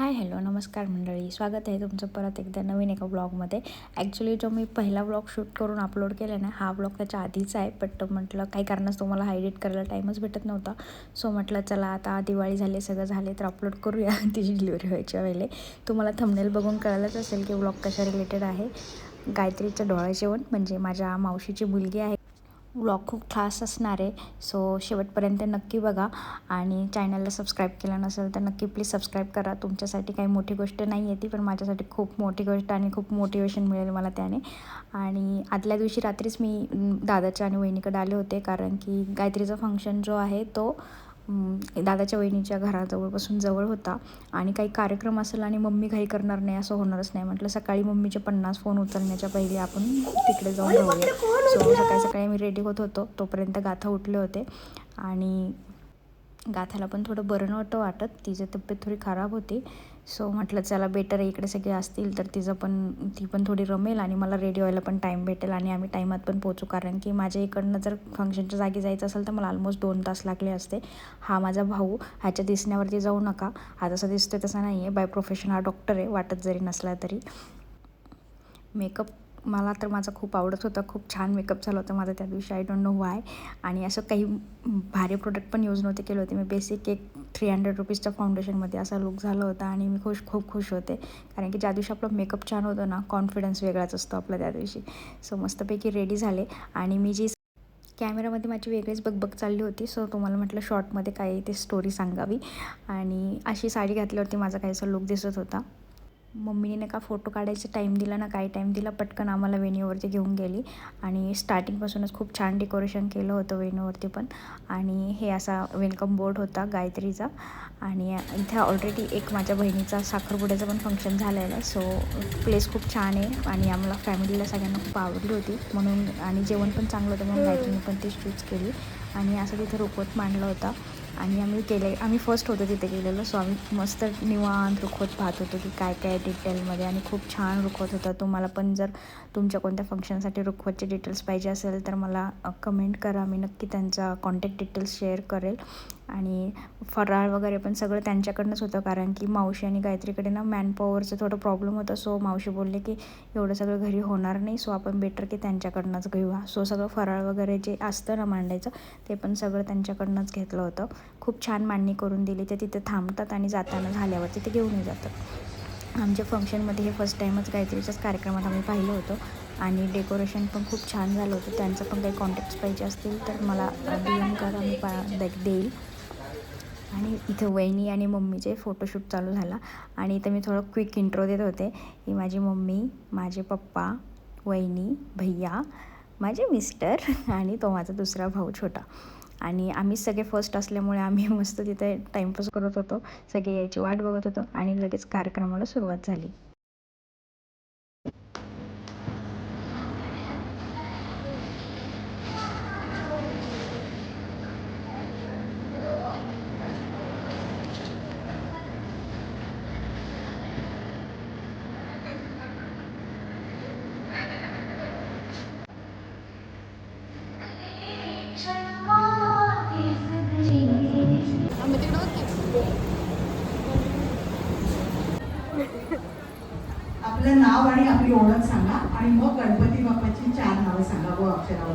Hi hello नमस्कार मंडळी. स्वागत आहे तुमचं परत एकदा नवीन एका ब्लॉगमध्ये ॲक्च्युली जो मी पहिला ब्लॉग शूट करून अपलोड केला ना हा ब्लॉग त्याच्या आधीचा आहे बट म्हटलं काही कारणास्तव मला हा एडिट करायला टाईमच भेटत नव्हता. सो म्हटलं चला आता दिवाळी झाली सगळं झाले तर अपलोड करूया तिची डिलिव्हरी व्हायच्या वेळेला. तुम्हाला थंबनेल बघून कळलंच असेल की ब्लॉग कशा रिलेटेड आहे. गायत्रीचं डोळा जेवण म्हणजे माझ्या मावशीची मुलगी आहे. व्लॉग खूप खास असणार आहे. सो शेवटपर्यंत नक्की बघा. आणि चॅनलला सबस्क्राईब केलं नसेल तर नक्की प्लीज सबस्क्राईब करा. तुमच्यासाठी काही मोठी गोष्ट नाही आहे ती पण माझ्यासाठी खूप मोठी गोष्ट आणि खूप मोटिवेशन मिळेल मला त्याने. आणि आदल्या दिवशी रात्रीच मी दादाच्या आणि वहिनीकडे आले होते. कारण की गायत्रीचा फंक्शन जो आहे तो दादाच्या वहिनीच्या घराजवळपासून जवळ होता. आणि काही कार्यक्रम असेल आणि मम्मी घाई करणार नाही असं होणारच नाही. म्हटलं सकाळी मम्मीचे पन्नास फोन उचलण्याच्या पहिले आपण तिकडे जाऊन राहूया सो सकाळी सकाळी मी रेडी होत होतो. तोपर्यंत गाथा उठले होते. आणि गाथाला पण थोडं बरं नव्हतं वाटत. तिची तब्येत थोडी खराब होती. सो म्हटलं चला बेटर इकडे सगळे असतील तर तिचं पण ती पण थोडी रमेल आणि मला रेडी व्हायला पण टाईम भेटेल आणि आम्ही टाईमात पण पोचू कारण की माझ्या इकडनं जर फंक्शनच्या जागी जायचं असेल तर मला ऑलमोस्ट दोन तास लागले असते. हा माझा भाऊ ह्याच्या दिसण्यावरती जाऊ नका. हा जसा दिसतोय तसा नाही आहे बाय प्रोफेशन हा डॉक्टर आहे वाटत जरी नसला तरी. मेकअप मला तर माझा खूप आवडत होता. खूप छान मेकअप झाला होता माझा त्या दिवशी. आय डोंट नो वाय आणि असं काही भारी प्रोडक्ट पण यूज नव्हते केले होते. मी बेसिक एक थ्री हंड्रेड रुपीजच्या फाउंडेशनमध्ये असा लुक झाला होता आणि मी खुश खूप खुश होते. कारण की ज्या दिवशी आपला मेकअप छान होतो ना कॉन्फिडन्स वेगळाच असतो आपला त्या दिवशी. सो मस्तपैकी रेडी झाले. आणि मी जी कॅमेरामध्ये माझी वेगळीच बगबग चालली होती सो तुम्हाला म्हटलं शॉर्टमध्ये काही ते स्टोरी सांगावी. आणि अशी साडी घातल्यावरती माझा काहीसा लुक दिसत होता. मम्मीने का फोटो काढायचा टाईम दिला ना काही टाईम दिला पटकन आम्हाला वेणीवरती घेऊन गेली. आणि स्टार्टिंगपासूनच खूप छान डेकोरेशन केलं होतं वेणूवरती पण. आणि हे असा वेलकम बोर्ड होता गायत्रीचा. आणि इथे ऑलरेडी एक माझ्या बहिणीचा साखरपुड्याचं पण फंक्शन झालेलं आहे. सो प्लेस खूप छान आहे आणि आम्हाला फॅमिलीला सगळ्यांना खूप आवडली होती. म्हणून आणि जेवण पण चांगलं होतं म्हणून गायत्रीने पण ती चूज केली. आणि असं तिथे रोपवत मांडला होता. आणि आम्ही केले आम्ही फर्स्ट होतो तिथे गेलेलो. सो आम्ही मस्त निवांत रुखवत पाहत होतो की काय काय डिटेलमध्ये आणि खूप छान रुखवत होता तुम्हाला पण जर तुमच्या कोणत्या फंक्शनसाठी रुखवतचे डिटेल्स पाहिजे असेल तर मला कमेंट करा. मी नक्की त्यांचा कॉन्टॅक्ट डिटेल्स शेअर करेल. आणि फराळ वगैरे पण सगळं त्यांच्याकडनंच होतं. कारण की मावशी आणि गायत्रीकडे ना मॅनपॉवरचं थोडं प्रॉब्लेम होतं. सो मावशी बोलले की एवढं सगळं घरी होणार नाही. सो आपण बेटर की त्यांच्याकडनंच घेऊया. सो सगळं फराळ वगैरे जे असतं ना मांडायचं ते पण सगळं त्यांच्याकडनंच घेतलं होतं. खूप छान मांडणी करून दिली. ते तिथे थांबतात आणि जाताना झाल्यावर तिथे घेऊनही जातात. आमच्या फंक्शनमध्ये हे फर्स्ट टाईमच गायत्रीच्याच कार्यक्रमात आम्ही पाहिलं होतं. आणि डेकोरेशन पण खूप छान झालं होतं. त्यांचं पण काही कॉन्टॅक्ट्स पाहिजे असतील तर मला डी एम करा. मी पा देईल. आणि इथे वहिनी आणि मम्मीचे फोटोशूट चालू झाला. आणि इथं मी थोडं क्विक इंट्रो देत होते. ही माझी मम्मी माझे पप्पा वहिनी भैया माझे मिस्टर आणि तो माझा दुसरा भाऊ छोटा. आणि आम्ही सगळे फर्स्ट असल्यामुळे आम्ही मस्त तिथे टाईमपास करत होतो. सगळे यायची वाट बघत होतो आणि लगेच कार्यक्रमाला सुरुवात झाली. आपलं नाव आणि आपली ओळख सांगा आणि मग गणपती बाप्पाची चार नावं सांगा व अक्षरावर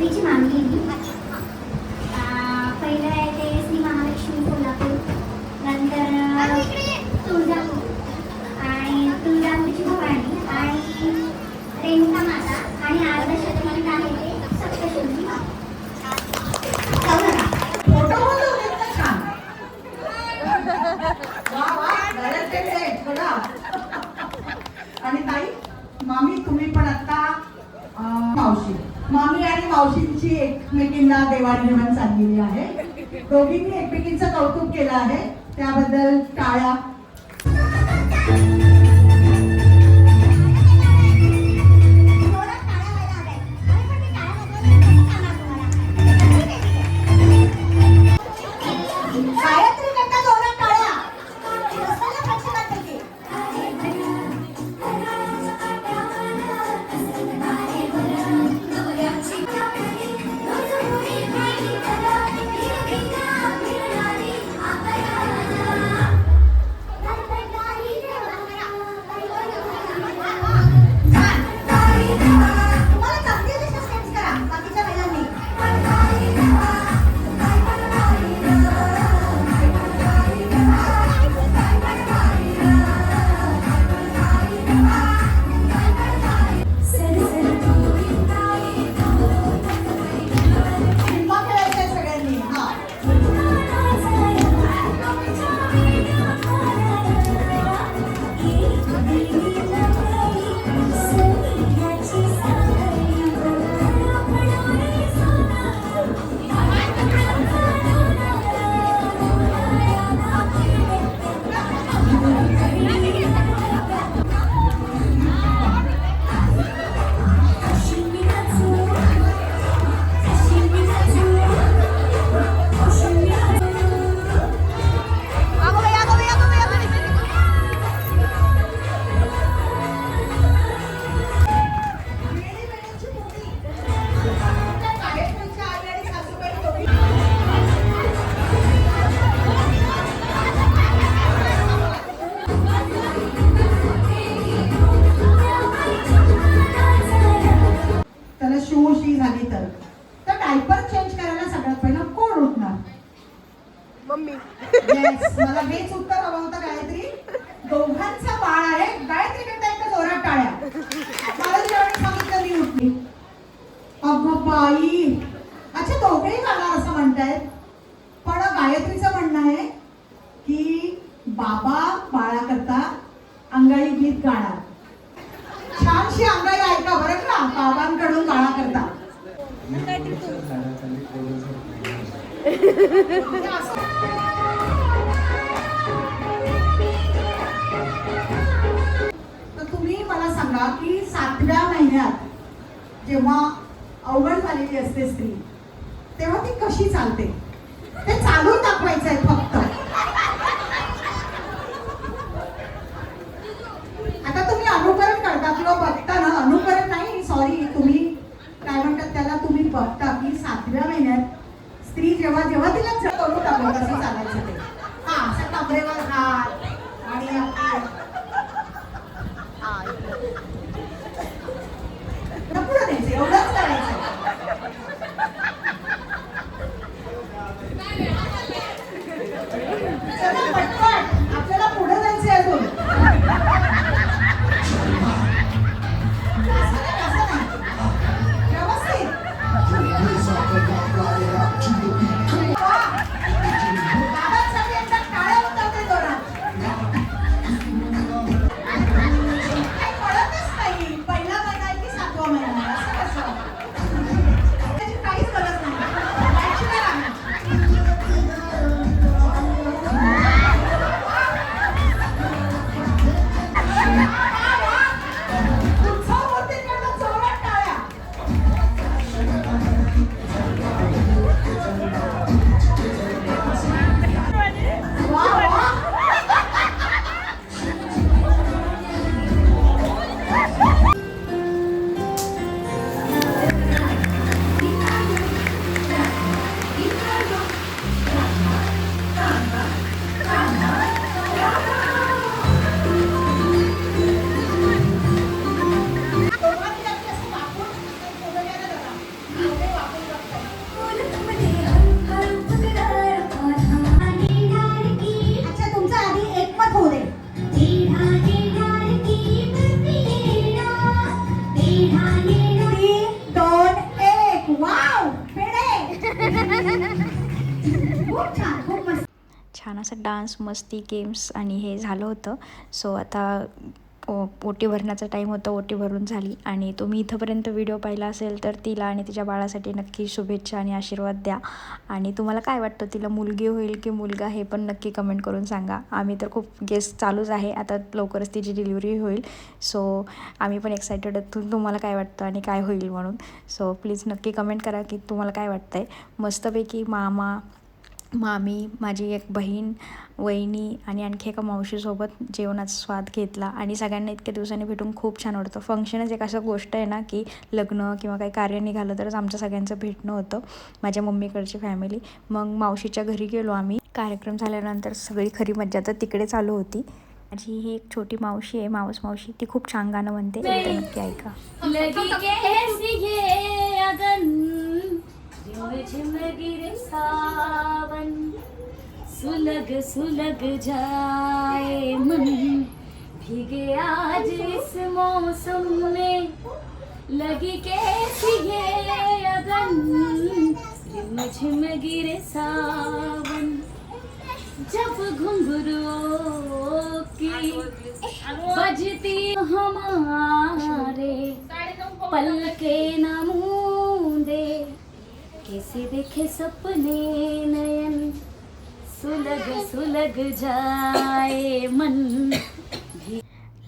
गायत्रीची मागणी आहे. पहिलं आहे ते श्री महालक्ष्मी कोल्हापूर नंतर तुळजापूर आणि तुळजापूरची भवानी आणि रेणुका माता आणि अर्ध शतकात आहे ते सप्तशृंगी. आणि ताई मामी तुम्ही पण आता मामी आणि मावशींची एकमेकींना देवाणघेवाण चाललेली आहे. दोघींनी एकमेकींचं कौतुक केलं आहे. त्याबद्दल टाळ्या बाबा बाळाकरता अंगाई गीत गाणार. छानशी अंगाई ऐका बरं का बाबांकडून बाळाकरता. तर तुम्ही मला सांगा की सातव्या महिन्यात जेव्हा अवघड झालेली असते स्त्री तेव्हा ती कशी चालते? ते चालून दाखवायचं आहे फक्त. अनुकरण बघता ना अनुकरण नाही. सॉरी तुम्ही काय म्हणतात त्याला? तुम्ही बघता की सातव्या महिन्यात स्त्री जेव्हा जेव्हा तिला करून टाकलं कसं चालायचं ते? हा असं कमरेवर हात डान्स मस्ती गेम्स आणि हे झालं होतं. सो आता ओ ओटी भरण्याचा टाईम होता ओटी भरून झाली. आणि तुम्ही इथंपर्यंत व्हिडिओ पाहिला असेल तर तिला आणि तिच्या बाळासाठी नक्की शुभेच्छा आणि आशीर्वाद द्या. आणि तुम्हाला काय वाटतं तिला मुलगी होईल की मुलगा हे पण नक्की कमेंट करून सांगा. आम्ही तर खूप गेस चालूच आहे. आता लवकरच तिची डिलिव्हरी होईल. सो आम्ही पण एक्सायटेड तुम्हाला काय वाटतं आणि काय होईल म्हणून. सो प्लीज नक्की कमेंट करा की तुम्हाला काय वाटतं आहे मस्तपैकी मामा मामी माझी एक बहीण वहिनी आणि आणखी एका मावशीसोबत जेवणाचा स्वाद घेतला आणि सगळ्यांना इतक्या दिवसांनी भेटून खूप छान वाटतं. फंक्शनच एक असं गोष्ट आहे ना की लग्न किंवा काही कार्य निघालं तरच आमच्या सगळ्यांचं भेटणं होतं माझ्या मम्मीकडची फॅमिली मग मावशीच्या घरी गेलो आम्ही. कार्यक्रम झाल्यानंतर सगळी खरी मज्जा तर तिकडे चालू होती. माझी ही एक छोटी मावशी आहे मावस मावशी. ती खूप छान गाणं म्हणते. नक्की ऐका. लगी सावन। सुलग सुलग जाए मन। भीगे आज इस मौसम में। लगी कैसी ये अगन? झिम गिर गिरे सावन। जब घुंघरू की बजती हमारे पल के नमूदे। कैसे देखे सपने नयन सुलग सुलग जाए मन।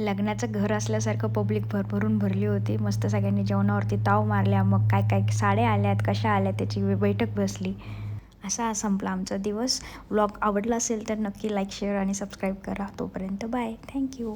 लग्नाचं घर असल्यासारखं पब्लिक भरभरून भरली होती. मस्त सगळ्यांनी जेवणावरती ताव मारल्या. मग काय काय साड्या आल्यात कशा आल्या त्याची बैठक बसली. असा संपला आमचा दिवस. व्लॉग आवडला असेल तर नक्की लाईक शेअर आणि सबस्क्राईब करा. तोपर्यंत बाय थँक्यू